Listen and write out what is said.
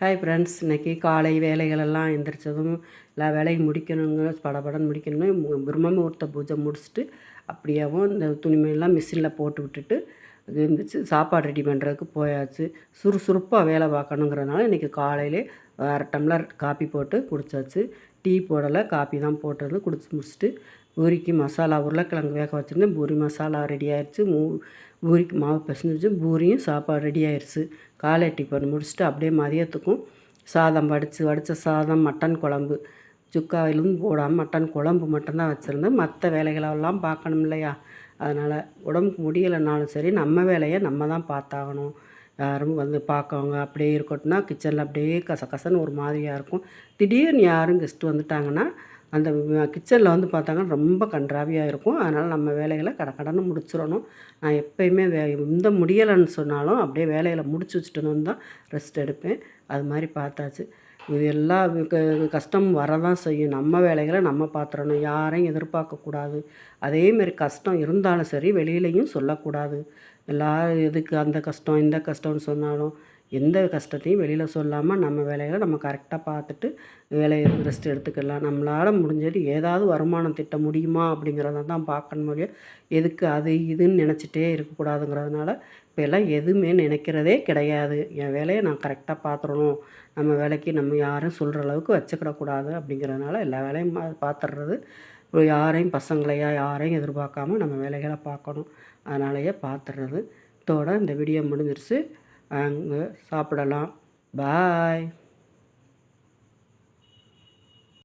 Hi friends இன்றைக்கி காலை வேலைகளெல்லாம் எந்திரிச்சதும் எல்லா வேலையும் முடிக்கணுங்க படபடன்னு முடிக்கணும் மு- பிரம்ம முகூர்த்த பூஜை முடிச்சுட்டு அப்படியேவும் இந்த துணிமையெல்லாம் மிஷினில் போட்டு விட்டுட்டு அது இருந்துச்சு சாப்பாடு ரெடி பண்ணுறதுக்கு போயாச்சு. சுறுசுறுப்பாக வேலை பார்க்கணுங்கிறதுனால இன்றைக்கி காலையிலே அரை டம்ளர் காப்பி போட்டு குடிச்சாச்சு. டீ போடலை காப்பி தான் போட்டது குடிச்சு முடிச்சுட்டு பூரிக்கு மசாலா உருளைக்கிழங்கு வேக வச்சுருந்தேன். பூரி மசாலா ரெடி ஆயிடுச்சு மூ பூரிக்கு மாவு பிசைஞ்சு பூரியும் சாப்பாடு ரெடி ஆயிடுச்சு காலை டிஃபன் முடிச்சுட்டு அப்படியே மதியத்துக்கும் சாதம் வடித்து வடித்த சாதம் மட்டன் குழம்பு. சுக்காவிலும் போடாமல் மட்டன் குழம்பு மட்டும்தான் வச்சுருந்தேன். மற்ற வேலைகளெல்லாம் பார்க்கணும் இல்லையா? அதனால் உடம்புக்கு முடியலைனாலும் சரி நம்ம வேலையை நம்ம தான் பார்த்தாகணும். யாரும் வந்து பார்க்கவங்க அப்படியே இருக்கட்டும்னா கிச்சனில் அப்படியே கசகசன்னு ஒரு மாதிரியாக இருக்கும். திடீர்னு யாரும் கெஸ்ட்டு வந்துட்டாங்கன்னா அந்த கிச்சனில் வந்து பார்த்தாங்கன்னா ரொம்ப கன்றாவியாக இருக்கும். அதனால் நம்ம வேலைகளை கடக்கடன்னு முடிச்சிடணும். நான் எப்பயுமே வே எந்த முடியலைன்னு சொன்னாலும் அப்படியே வேலைகளை முடிச்சு வச்சுட்டு தான் ரெஸ்ட் எடுப்பேன். அது மாதிரி பார்த்தாச்சு. இது எல்லா க- கஷ்டம் வரதான் செய்யும். நம்ம வேலைகளை நம்ம பார்த்துடணும் யாரையும் எதிர்பார்க்கக்கூடாது. அதேமாரி கஷ்டம் இருந்தாலும் சரி வெளியிலையும் சொல்லக்கூடாது. எல்லா எதுக்கு அந்த கஷ்டம் இந்த கஷ்டம்னு சொன்னாலும் எந்த கஷ்டத்தையும் வெளியில் சொல்லாமல் நம்ம வேலைகளை நம்ம கரெக்டாக பார்த்துட்டு வேலையை ரெஸ்ட் எடுத்துக்கலாம். நம்மளால் முடிஞ்சது ஏதாவது வருமானம் திட்ட முடியுமா அப்படிங்கிறத தான் பார்க்கணும் முடியும் எதுக்கு அது இதுன்னு நினச்சிட்டே இருக்கக்கூடாதுங்கிறதுனால இப்போ எல்லாம் எதுவுமே நினைக்கிறதே கிடையாது. என் வேலையை நான் கரெக்டாக பார்த்துடணும் நம்ம வேலைக்கு நம்ம யாரும் சொல்கிற அளவுக்கு வச்சுக்கிடக்கூடாது அப்படிங்கிறதுனால எல்லா வேலையும் பார்த்துடுறது யாரையும் பசங்களையா யாரையும் எதிர்பார்க்காம நம்ம வேலைகளை பார்க்கணும். அதனாலயே பார்த்துடுறது. இதோட இந்த வீடியோ முடிஞ்சிருச்சு. அங்கே சாப்பிடலாம். பாய்